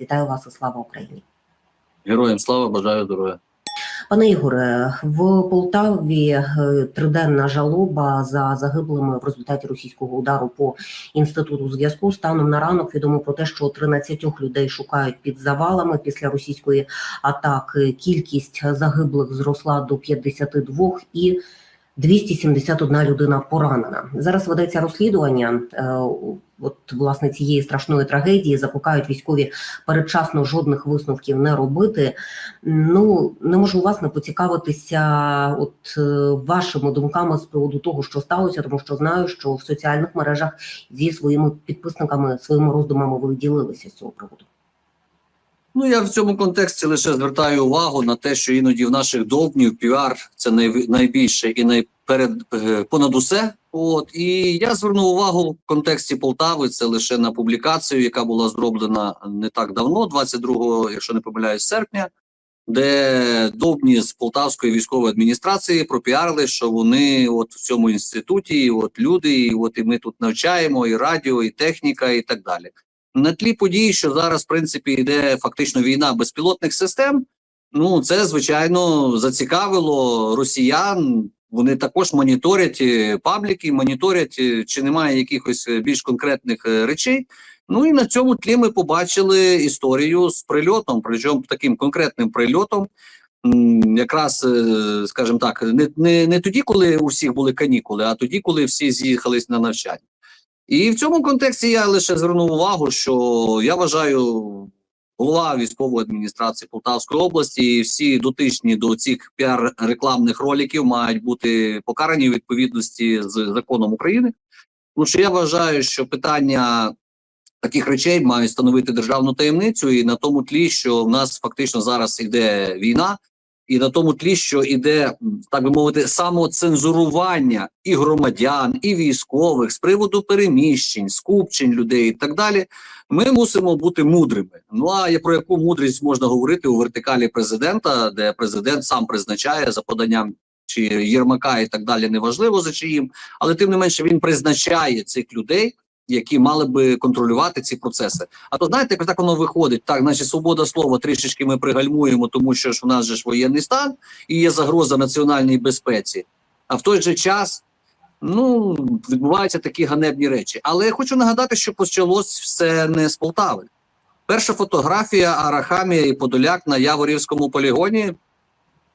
Вітаю вас і слава Україні. Героям слава, бажаю здоров'я. Пане Ігоре, в Полтаві е, триденна жалоба за загиблими в результаті російського удару по інституту зв'язку. Станом на ранок відомо про те, що 13 людей шукають під завалами після російської атаки. Кількість загиблих зросла до 52 і 271 людина поранена. Зараз ведеться розслідування. е, От власне цієї страшної трагедії закликають військові передчасно жодних висновків не робити. Ну не можу вас не поцікавитися, от е, вашими думками з приводу того, що сталося, тому що знаю, що в соціальних мережах зі своїми підписниками своїми роздумами ви ділилися з цього приводу. Ну я в цьому контексті лише звертаю увагу на те, що іноді в наших довбнів піар це най, найбільше і найперед е, понад усе. От і я звернув увагу в контексті Полтави. Це лише на публікацію, яка була зроблена не так давно, 22, якщо не помиляюсь, серпня, де довбні з Полтавської військової адміністрації пропіарили, що вони от в цьому інституті, і от люди, і от і ми тут навчаємо, і радіо, і техніка, і так далі. На тлі подій, що зараз, в принципі, йде фактично війна безпілотних систем. Ну це звичайно зацікавило росіян. Вони також моніторять е, пабліки, моніторять, е, чи немає якихось е, більш конкретних речей. Ну і на цьому тлі ми побачили історію з прильотом, причому таким конкретним прильотом. Якраз, скажімо так, не, не, не тоді, коли у всіх були канікули, а тоді, коли всі з'їхались на навчання. І в цьому контексті я лише звернув увагу, що я вважаю, голова військової адміністрації Полтавської області і всі дотичні до цих піар-рекламних роликів мають бути покарані у відповідності з законом України. Тому що я вважаю, що питання таких речей мають становити державну таємницю, і на тому тлі, що в нас фактично зараз іде війна, і на тому тлі, що іде, так би мовити, самоцензурування і громадян, і військових з приводу переміщень, скупчень людей і так далі. Ми мусимо бути мудрими. Ну а про яку мудрість можна говорити у вертикалі президента, де президент сам призначає за поданням чи Єрмака і так далі, неважливо за чиїм, але тим не менше він призначає цих людей. Які мали би контролювати ці процеси, а то знаєте, як так воно виходить. Так, значить, свобода слова трішечки ми пригальмуємо, тому що ж у нас же ж воєнний стан і є загроза національній безпеці. А в той же час ну відбуваються такі ганебні речі. Але я хочу нагадати, що почалось все не з Полтави. Перша фотографія Арахамія і Подоляк на Яворівському полігоні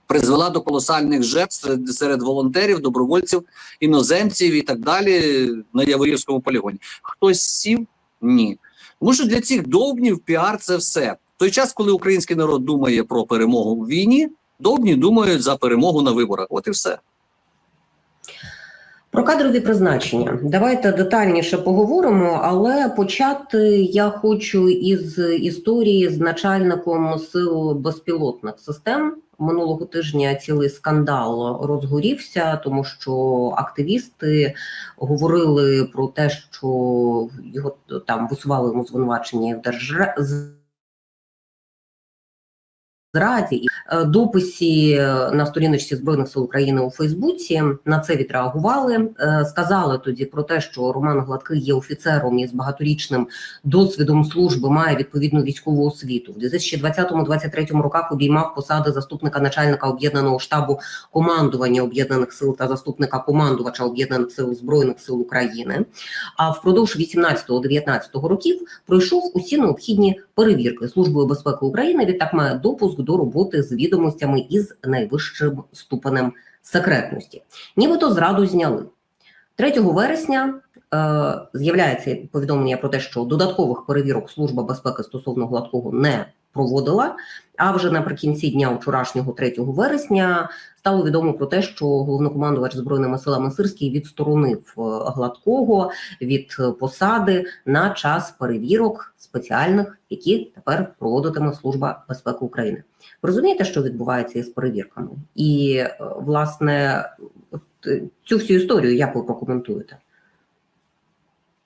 призвела до колосальних жертв серед, серед волонтерів, добровольців, іноземців і так далі на Яворівському полігоні. Хтось сів? Ні. Тому що для цих довбнів піар це все. Той час, коли український народ думає про перемогу в війні, довбні думають за перемогу на виборах. От і все. Про кадрові призначення давайте детальніше поговоримо, але почати я хочу із історії з начальником сил безпілотних систем. Минулого тижня цілий скандал розгорівся, тому що активісти говорили про те, що його там висували йому звинувачення в держ... е, дописі на сторіночці збройних сил України у Фейсбуці на це відреагували. Е, Сказали тоді про те, що Роман Гладкий є офіцером із багаторічним досвідом служби, має відповідну військову освіту. В 2020-2023 роках обіймав посади заступника начальника об'єднаного штабу командування об'єднаних сил та заступника командувача об'єднаних сил збройних сил України. А впродовж 18-19 років пройшов усі необхідні перевірки службою безпеки України. Відтак має допуск до роботи з відомостями із найвищим ступенем секретності. Нібито зраду зняли 3 вересня. Е, з'являється повідомлення про те, що додаткових перевірок служба безпеки стосовно гладкого не проводила. А вже наприкінці дня вчорашнього 3 вересня стало відомо про те, що головнокомандувач збройними силами Сирський відсторонив е, гладкого від посади на час перевірок спеціальних, які тепер проводитиме служба безпеки України. Ви розумієте, що відбувається із перевірками, і е, власне е, цю всю історію як ви прокоментуєте?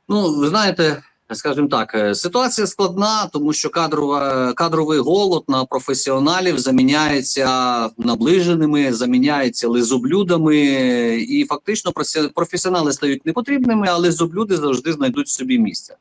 Ну, ви знаєте, скажімо так, е, ситуація складна, тому що кадрова, кадровий голод на професіоналів заміняється наближеними, заміняється лизоблюдами, і фактично професі- професіонали стають непотрібними, але лизоблюди завжди знайдуть собі місце.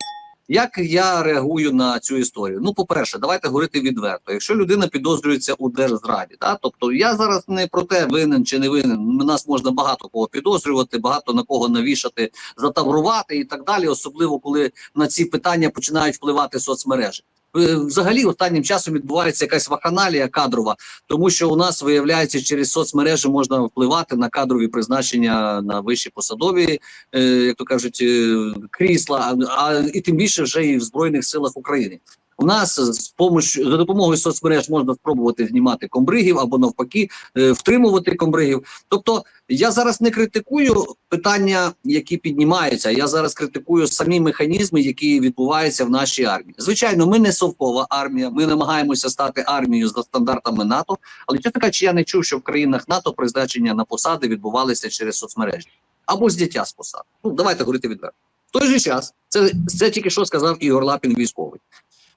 Як я реагую на цю історію? Ну, по-перше, давайте говорити відверто. Якщо людина підозрюється у держзраді, та тобто я зараз не про те, винен чи не винен. Нас можна багато кого підозрювати, багато на кого навішати, затаврувати і так далі, особливо коли на ці питання починають впливати соцмережі. Е, Взагалі, останнім часом відбувається якась вакханалія кадрова, тому що у нас виявляється через соцмережі можна впливати на кадрові призначення на вищі посадові, е, як то кажуть, е, крісла, а і тим більше вже і в збройних силах України. У нас з помощ за допомогою соцмереж можна спробувати знімати комбригів або навпаки е, втримувати комбригів. Тобто я зараз не критикую питання, які піднімаються. Я зараз критикую самі механізми, які відбуваються в нашій армії. Звичайно, ми не совкова армія. Ми намагаємося стати армією за стандартами НАТО. Але чесно кажучи, я не чув, що в країнах НАТО призначення на посади відбувалися через соцмережі або зняття з посад. Ну давайте говорити відверто. В той же час це, це тільки що сказав Ігор Лапін, військовий.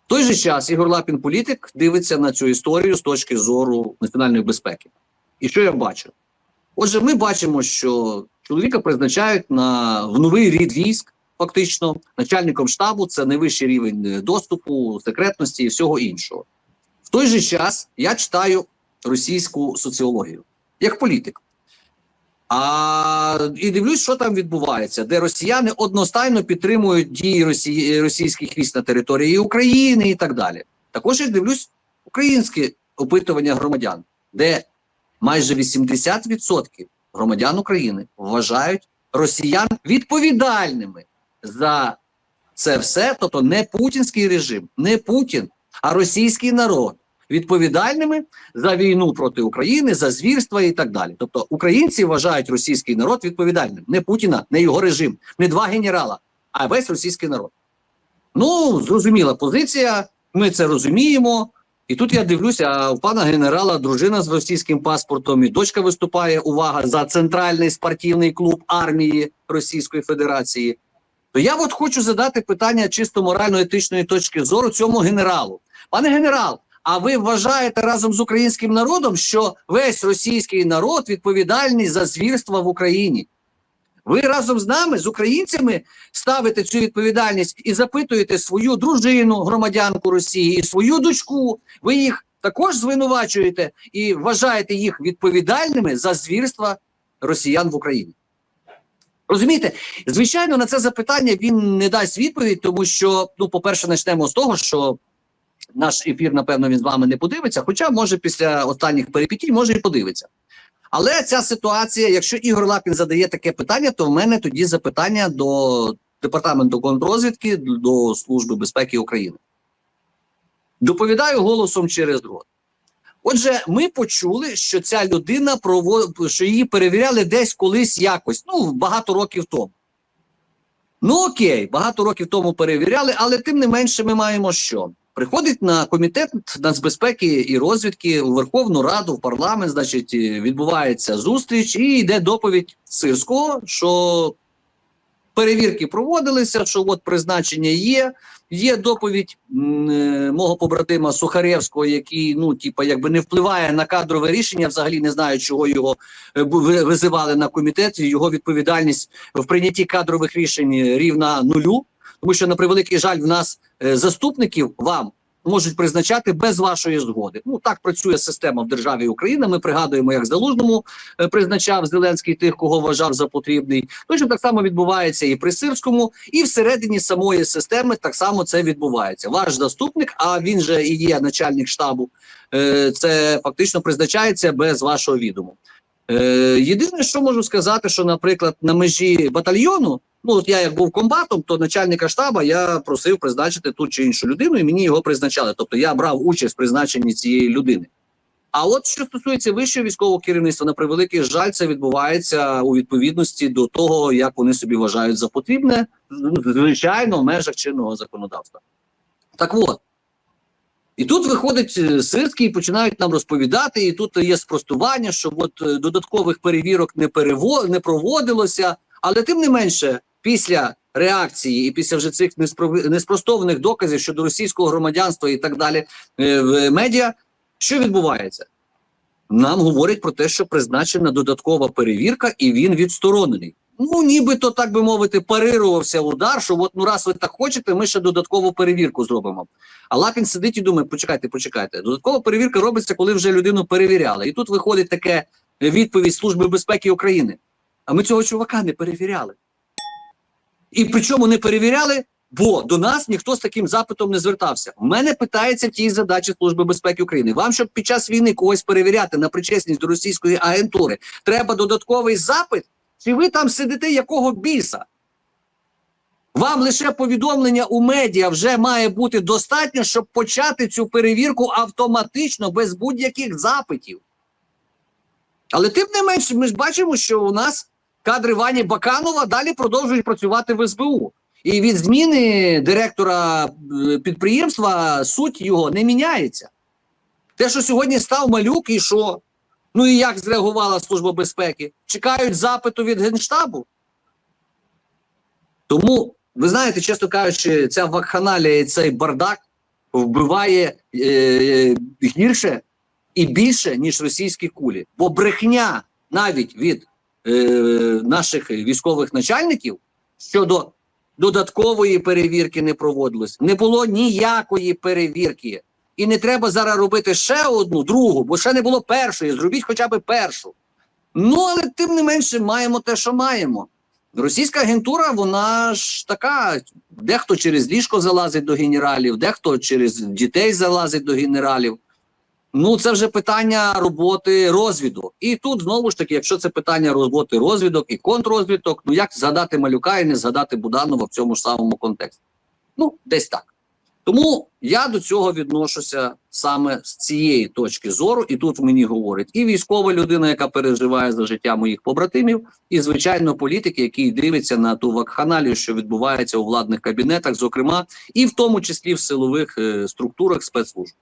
Той же час Ігор Лапін, політик, дивиться на цю історію з точки зору національної безпеки. І що я бачу? Отже, ми бачимо, що чоловіка призначають на в новий рід військ, фактично, начальником штабу це найвищий рівень е, доступу, секретності і всього іншого. В той же час я читаю російську соціологію як політик. А і дивлюсь, що там відбувається, де росіяни одностайно підтримують дії Росії, російських військ на території України і так далі. Також я дивлюсь українське опитування громадян, де майже 80% громадян України вважають росіян відповідальними за це все, тобто не путінський режим, не Путін, а російський народ відповідальними за війну проти України, за звірства і так далі. Тобто українці вважають російський народ відповідальним, не Путіна, не його режим, не два генерала, а весь російський народ. Ну, зрозуміла позиція, ми це розуміємо. І тут я дивлюся, в пана генерала дружина з російським паспортом, і дочка виступає увага за центральний спортивний клуб армії Російської Федерації. То я от хочу задати питання чисто морально-етичної точки зору цьому генералу. Пане генерал, а ви вважаєте разом з українським народом, що весь російський народ відповідальний за звірства в Україні? Ви разом з нами, з українцями, ставите цю відповідальність і запитуєте свою дружину, громадянку Росії, і свою дочку. Ви їх також звинувачуєте і вважаєте їх відповідальними за звірства росіян в Україні. Розумієте, звичайно, на це запитання він не дасть відповідь, тому що, ну, по-перше, почнемо з того, що наш ефір, напевно, він з вами не подивиться, хоча, може, після останніх перипетій, може і подивиться. Але ця ситуація, якщо Ігор Лапін задає таке питання, то в мене тоді запитання до департаменту контррозвідки, до Служби безпеки України. Доповідаю голосом через рот. Отже, ми почули, що ця людина провод... що її перевіряли десь колись якось, ну багато років тому. Ну окей, багато років тому перевіряли, але тим не менше, ми маємо що? Приходить на комітет нацбезпеки і розвідки у Верховну Раду, в парламент, значить, відбувається зустріч, і йде доповідь Сирського, що перевірки проводилися, що от призначення є. Є доповідь е, мого побратима Сухаревського, який ну, типа, якби не впливає на кадрове рішення. Взагалі не знаю, чого його е, визивали на комітет. Його відповідальність в прийнятті кадрових рішень рівна нулю. Тому що на превеликий жаль, в нас е, заступників вам можуть призначати без вашої згоди. Ну так працює система в державі Україна. Ми пригадуємо, як Залужному е, призначав Зеленський тих, кого вважав за потрібний. Точно так само відбувається і при Сирському, і всередині самої системи так само це відбувається. Ваш заступник, а він же і є начальник штабу. е, Це фактично призначається без вашого відому. Єдине, що можу сказати, що, наприклад, на межі батальйону, ну от я як був комбатом, то начальника штаба я просив призначити ту чи іншу людину, і мені його призначали. Тобто я брав участь в призначенні цієї людини. А от що стосується вищого військового керівництва, на превеликий жаль, це відбувається у відповідності до того, як вони собі вважають за потрібне, звичайно, в межах чинного законодавства. Так от. І тут виходить е, Сирський і починають нам розповідати, і тут є спростування, що от е, додаткових перевірок не перево... не проводилося, але тим не менше, після реакції і після вже цих неспро- неспростованих доказів щодо російського громадянства і так далі е, в медіа, що відбувається? Нам говорять про те, що призначена додаткова перевірка, і він відсторонений. ну нібито, так би мовити, парирувався удар, що от ну раз ви так хочете, ми ще додаткову перевірку зробимо. А Лапін сидить і думає: почекайте, почекайте. Додаткова перевірка робиться, коли вже людину перевіряли. І тут виходить таке відповідь Служби безпеки України. А ми цього чувака не перевіряли. І причому не перевіряли, бо до нас ніхто з таким запитом не звертався. У мене питається в тій задачі Служби безпеки України. Вам, щоб під час війни когось перевіряти на причесність до російської агентури, треба додатковий запит? Чи ви там сидите якого біса? Вам лише повідомлення у медіа вже має бути достатньо, щоб почати цю перевірку автоматично без будь-яких запитів. Але тим не менше, ми ж бачимо, що у нас кадри Вані Баканова далі продовжують працювати в СБУ. І від зміни директора е, підприємства суть його не міняється. Те, що сьогодні став малюк, і що? Ну і як зреагувала Служба безпеки? Чекають запиту від Генштабу. Тому, ви знаєте, чесно кажучи, ця вакханалія і цей бардак вбиває е, гірше і більше, ніж російські кулі. Бо брехня навіть від е, наших військових начальників щодо додаткової перевірки не проводилось. Не було ніякої перевірки. І не треба зараз робити ще одну, другу, бо ще не було першої. Зробіть хоча б першу. Ну, але тим не менше маємо те, що маємо. Російська агентура, вона ж така: дехто через ліжко залазить до генералів, дехто через дітей залазить до генералів. Ну, це вже питання роботи розвідок. І тут знову ж таки, якщо це питання роботи розвідок і контррозвідок, ну як згадати малюка і не згадати Буданова в цьому ж самому контексті? Ну, десь так. Тому я до цього відношуся саме з цієї точки зору, і тут мені говорить і військова людина, яка переживає за життя моїх побратимів, і звичайно політик, який дивиться на ту вакханалію, що відбувається у владних кабінетах, зокрема, і в тому числі в силових е, структурах спецслужб.